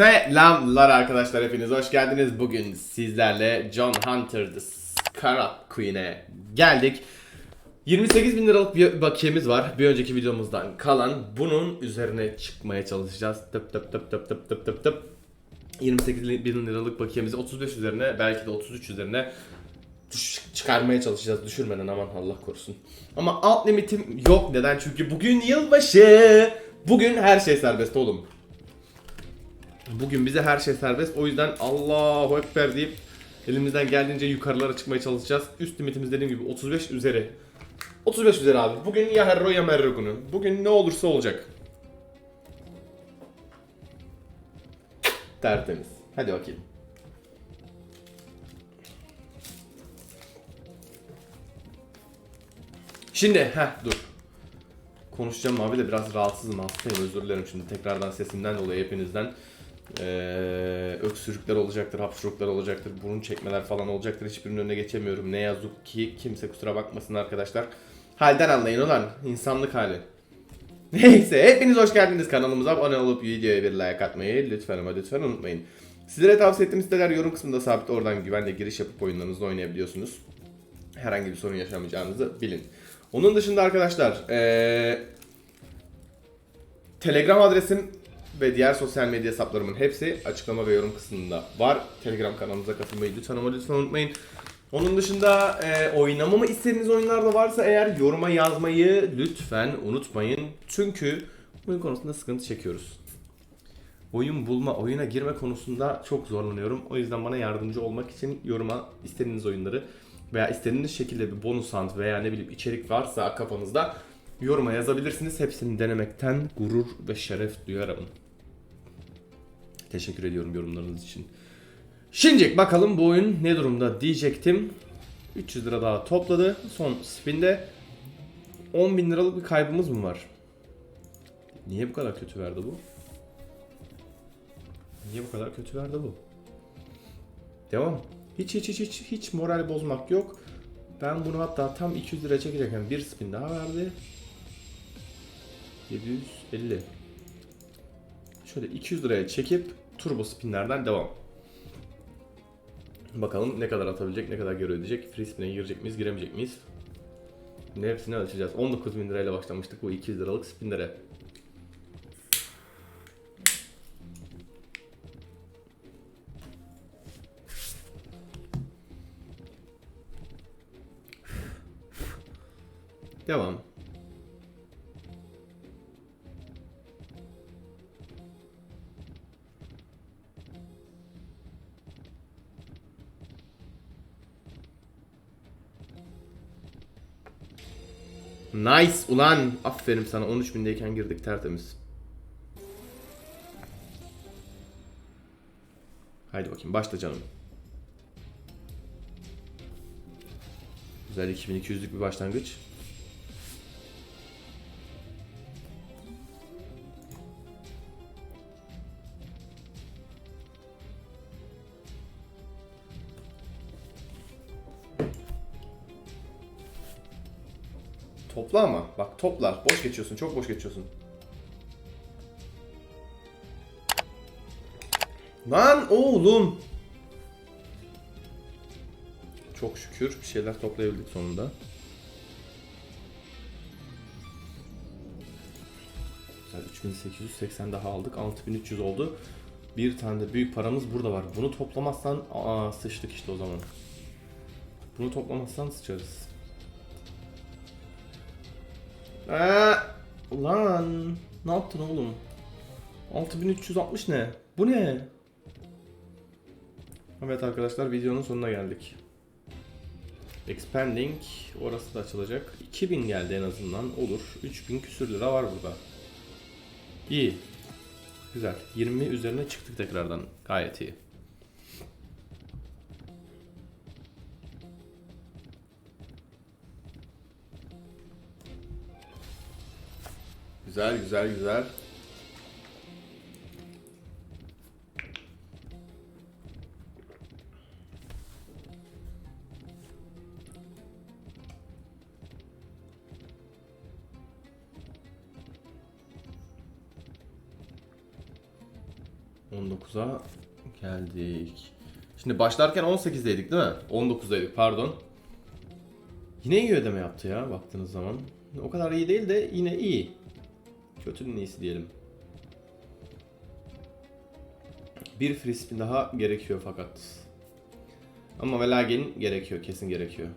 Selamlar arkadaşlar hepiniz hoş geldiniz. Bugün sizlerle John Hunter The Scarab Queen'e geldik. 28 bin liralık bir bakiyemiz var. Bir önceki videomuzdan kalan. Bunun üzerine çıkmaya çalışacağız. Tıp tıp tıp tıp tıp tıp tıp tıp. 28 bin liralık bakiyemizi 35 üzerine belki de 33 üzerine çıkarmaya çalışacağız düşürmeden aman Allah korusun. Ama alt limitim yok neden? Çünkü bugün yılbaşı. Bugün her şey serbest oğlum. Bugün bize her şey serbest. O yüzden Allahu Ekber deyip elimizden geldiğince yukarılara çıkmaya çalışacağız. Üst limitimiz dediğim gibi 35 üzeri. 35 üzeri abi. Bugün ya Herro ya Merro. Bugün ne olursa olacak. Tertemiz. Hadi bakayım. Şimdi heh dur. Konuşacağım abi de biraz rahatsızım hastayım özür dilerim şimdi tekrardan sesimden dolayı hepinizden ee, öksürükler olacaktır, hapşuruklar olacaktır, burun çekmeler falan olacaktır. Hiçbirinin önüne geçemiyorum. Ne yazık ki kimse kusura bakmasın arkadaşlar. Halden anlayın ulan. insanlık hali. Neyse hepiniz hoş geldiniz kanalımıza abone olup videoya bir like atmayı lütfen ama lütfen unutmayın. Sizlere tavsiye ettiğim siteler yorum kısmında sabit oradan güvenle giriş yapıp oyunlarınızı oynayabiliyorsunuz. Herhangi bir sorun yaşamayacağınızı bilin. Onun dışında arkadaşlar ee, Telegram adresim ve diğer sosyal medya hesaplarımın hepsi açıklama ve yorum kısmında var. Telegram kanalımıza katılmayı lütfen ama lütfen unutmayın. Onun dışında e, oynamamı istediğiniz oyunlar da varsa eğer yoruma yazmayı lütfen unutmayın. Çünkü oyun konusunda sıkıntı çekiyoruz. Oyun bulma, oyuna girme konusunda çok zorlanıyorum. O yüzden bana yardımcı olmak için yoruma istediğiniz oyunları veya istediğiniz şekilde bir bonus hunt veya ne bileyim içerik varsa kafanızda yoruma yazabilirsiniz. Hepsini denemekten gurur ve şeref duyarım. Teşekkür ediyorum yorumlarınız için. Şimdi bakalım bu oyun ne durumda diyecektim. 300 lira daha topladı. Son spinde 10 bin liralık bir kaybımız mı var? Niye bu kadar kötü verdi bu? Niye bu kadar kötü verdi bu? Devam. Hiç hiç hiç hiç hiç moral bozmak yok. Ben bunu hatta tam 200 lira çekecekken bir spin daha verdi. 750. Şöyle 200 liraya çekip turbo spinlerden devam. Bakalım ne kadar atabilecek, ne kadar geri ödeyecek. Free spin'e girecek miyiz, giremeyecek miyiz? Şimdi hepsini ölçeceğiz. 19 bin lirayla başlamıştık bu 200 liralık spinlere. Devam. Nice ulan. Aferin sana 13 bindeyken girdik tertemiz. Haydi bakayım başla canım. Güzel 2200'lük bir başlangıç. Topla ama. Bak topla. Boş geçiyorsun. Çok boş geçiyorsun. Lan oğlum. Çok şükür bir şeyler toplayabildik sonunda. Güzel 3880 daha aldık. 6300 oldu. Bir tane de büyük paramız burada var. Bunu toplamazsan aa sıçtık işte o zaman. Bunu toplamazsan sıçarız. Eee, lan ne yaptın oğlum? 6360 ne? Bu ne? Evet arkadaşlar videonun sonuna geldik. Expanding orası da açılacak. 2000 geldi en azından olur. 3000 küsür lira var burada. İyi. Güzel. 20 üzerine çıktık tekrardan. Gayet iyi. Güzel güzel güzel. 19'a geldik. Şimdi başlarken 18'deydik değil mi? 19'daydık pardon. Yine iyi ödeme yaptı ya baktığınız zaman. O kadar iyi değil de yine iyi. Kötünün iyisi diyelim. Bir spin daha gerekiyor fakat. Ama Velagen gerekiyor, kesin gerekiyor.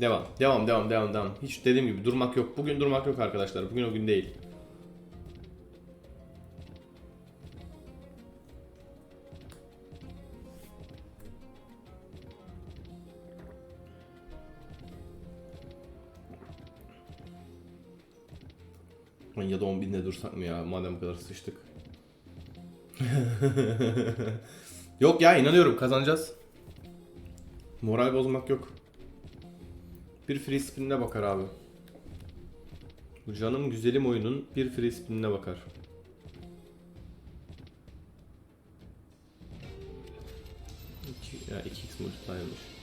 Devam, devam, devam, devam, devam. Hiç dediğim gibi durmak yok. Bugün durmak yok arkadaşlar. Bugün o gün değil. Ya da 10 binde dursak mı ya madem bu kadar sıçtık. yok ya inanıyorum kazanacağız. Moral bozmak yok. Bir free spin'ine bakar abi. Bu canım güzelim oyunun bir free spin'ine bakar. İki, ya 2x multiplier'mış.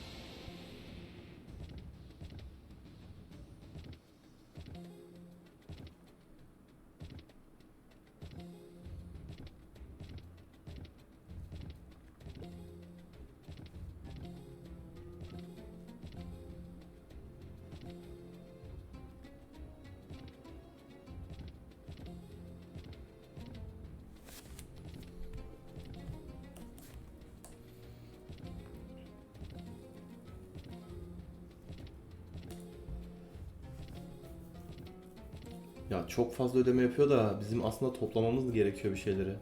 Ya çok fazla ödeme yapıyor da bizim aslında toplamamız gerekiyor bir şeyleri.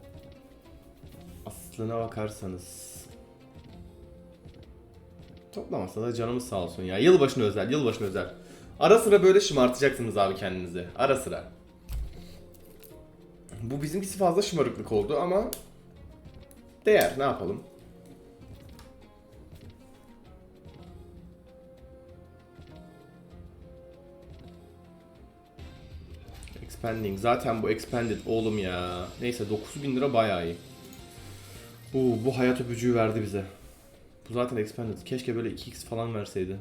Aslına bakarsanız. Toplamasa da canımız sağ olsun ya. Yılbaşına özel, yılbaşına özel. Ara sıra böyle şımartacaksınız abi kendinizi. Ara sıra. Bu bizimkisi fazla şımarıklık oldu ama değer ne yapalım. Expanding. Zaten bu expanded oğlum ya. Neyse 9000 lira bayağı iyi. Bu bu hayat öpücüğü verdi bize. Bu zaten expanded. Keşke böyle 2x falan verseydi.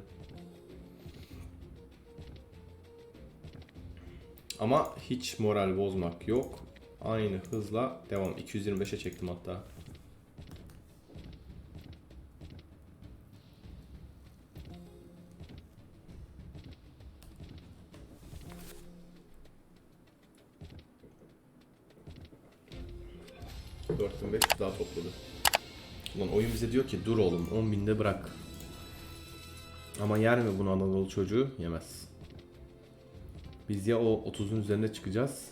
Ama hiç moral bozmak yok. Aynı hızla devam. 225'e çektim hatta. Ulan oyun bize diyor ki dur oğlum 10.000'de bırak. Ama yer mi bunu Anadolu çocuğu? Yemez. Biz ya o 30'un üzerine çıkacağız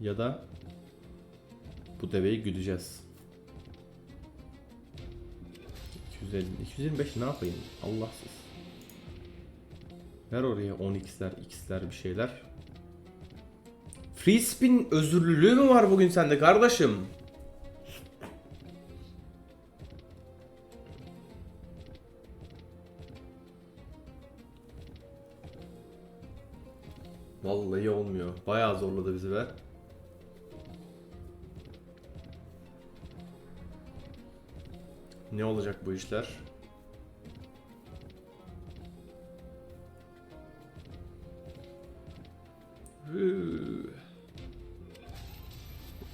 ya da bu deveyi güdeceğiz. 250, 225 ne yapayım? Allahsız. Ver oraya 10x'ler, x'ler bir şeyler. Free spin özürlülüğü mü var bugün sende kardeşim? Vallahi olmuyor. Bayağı zorladı bizi be. Ne olacak bu işler?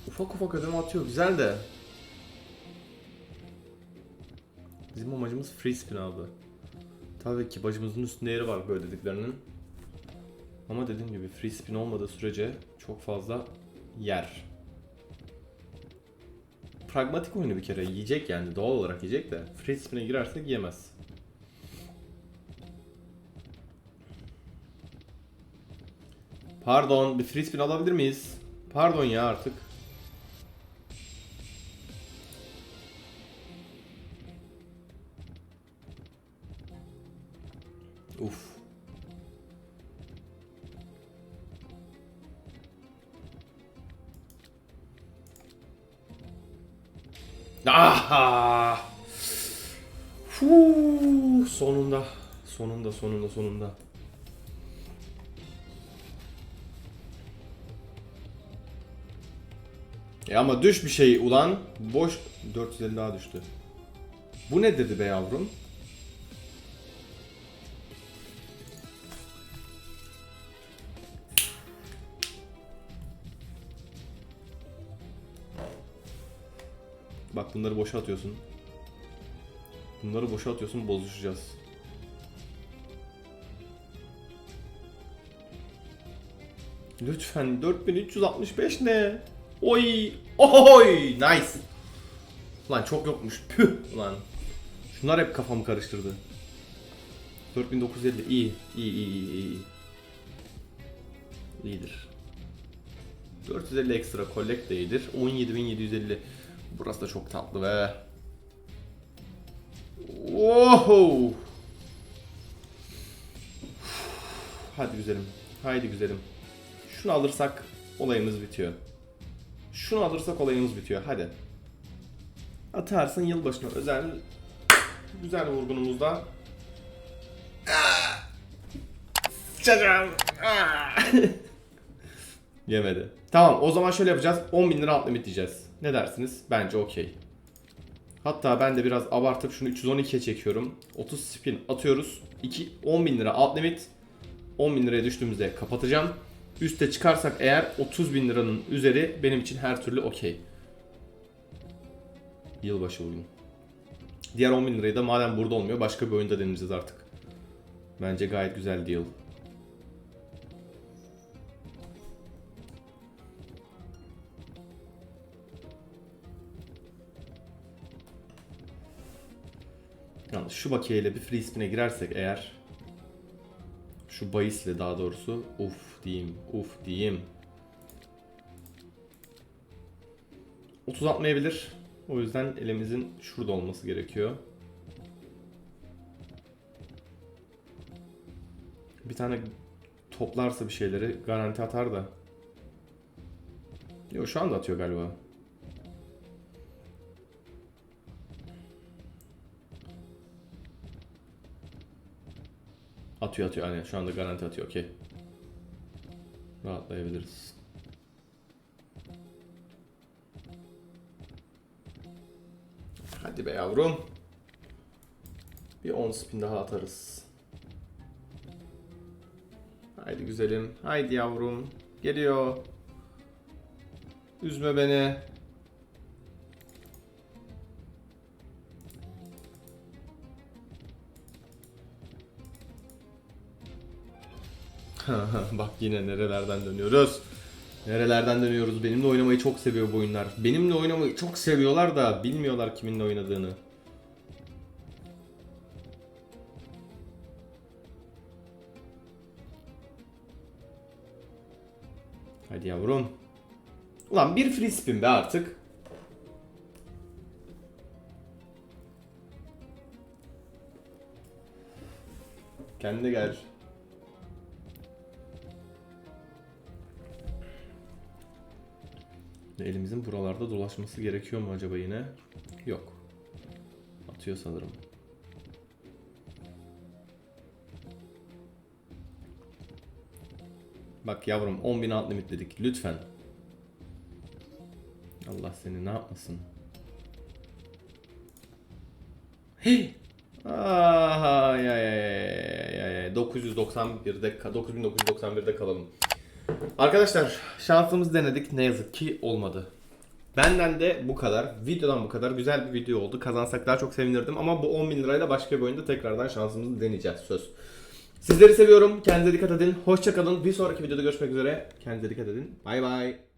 Ufak ufak ödeme atıyor. Güzel de. Bizim amacımız free spin abi. Tabii ki bacımızın üstünde yeri var böyle dediklerinin. Ama dediğim gibi free spin olmadığı sürece çok fazla yer. Pragmatik oyunu bir kere yiyecek yani doğal olarak yiyecek de free spin'e girersek yemez. Pardon bir free spin alabilir miyiz? Pardon ya artık. Fuu, sonunda. Sonunda, sonunda, sonunda. E ama düş bir şey ulan. Boş 450 daha düştü. Bu nedir be yavrum? Bak bunları boşa atıyorsun. Bunları boşa atıyorsun bozuşacağız. Lütfen 4365 ne? Oy! Oy! Nice! Lan çok yokmuş. Püh! Lan. Şunlar hep kafamı karıştırdı. 4950 iyi. İyi iyi iyi iyi. İyidir. 450 ekstra collect de iyidir. 17750. Burası da çok tatlı be. Oho! Hadi güzelim. Haydi güzelim. Şunu alırsak olayımız bitiyor. Şunu alırsak olayımız bitiyor. Hadi. Atarsın yılbaşına özel güzel vurgunumuzda. Yemedi. Tamam o zaman şöyle yapacağız. 10 bin lira alt limit diyeceğiz. Ne dersiniz? Bence okey. Hatta ben de biraz abartıp şunu 312'ye çekiyorum. 30 spin atıyoruz. 2, 10 bin lira alt limit. 10 bin liraya düştüğümüzde kapatacağım. Üste çıkarsak eğer 30 bin liranın üzeri benim için her türlü okey. Yılbaşı bugün. Diğer 10 bin lirayı da madem burada olmuyor başka bir oyunda deneyeceğiz artık. Bence gayet güzel deal. Şu bakiyeyle bir free spin'e girersek eğer şu bahisle daha doğrusu uf diyeyim uf diyeyim 30 atmayabilir. O yüzden elimizin şurada olması gerekiyor. Bir tane toplarsa bir şeyleri garanti atar da. Yok şu anda atıyor galiba. Atıyor atıyor aynen şu anda garanti atıyor okey. Rahatlayabiliriz. Hadi be yavrum. Bir 10 spin daha atarız. Haydi güzelim. Haydi yavrum. Geliyor. Üzme beni. Bak yine nerelerden dönüyoruz. Nerelerden dönüyoruz. Benimle oynamayı çok seviyor bu oyunlar. Benimle oynamayı çok seviyorlar da bilmiyorlar kiminle oynadığını. Hadi yavrum. Ulan bir free spin be artık. Kendine gel. Elimizin buralarda dolaşması gerekiyor mu acaba yine? Yok. Atıyor sanırım. Bak yavrum 10.000 alt limit dedik. Lütfen. Allah seni ne yapmasın. Hey! Aha ya ya ya ya ya 991'de ka- 9991'de kalalım. Arkadaşlar şansımızı denedik ne yazık ki olmadı. Benden de bu kadar. Videodan bu kadar. Güzel bir video oldu. Kazansak daha çok sevinirdim ama bu 10 bin lirayla başka bir oyunda tekrardan şansımızı deneyeceğiz söz. Sizleri seviyorum. Kendinize dikkat edin. Hoşçakalın. Bir sonraki videoda görüşmek üzere. Kendinize dikkat edin. Bay bay.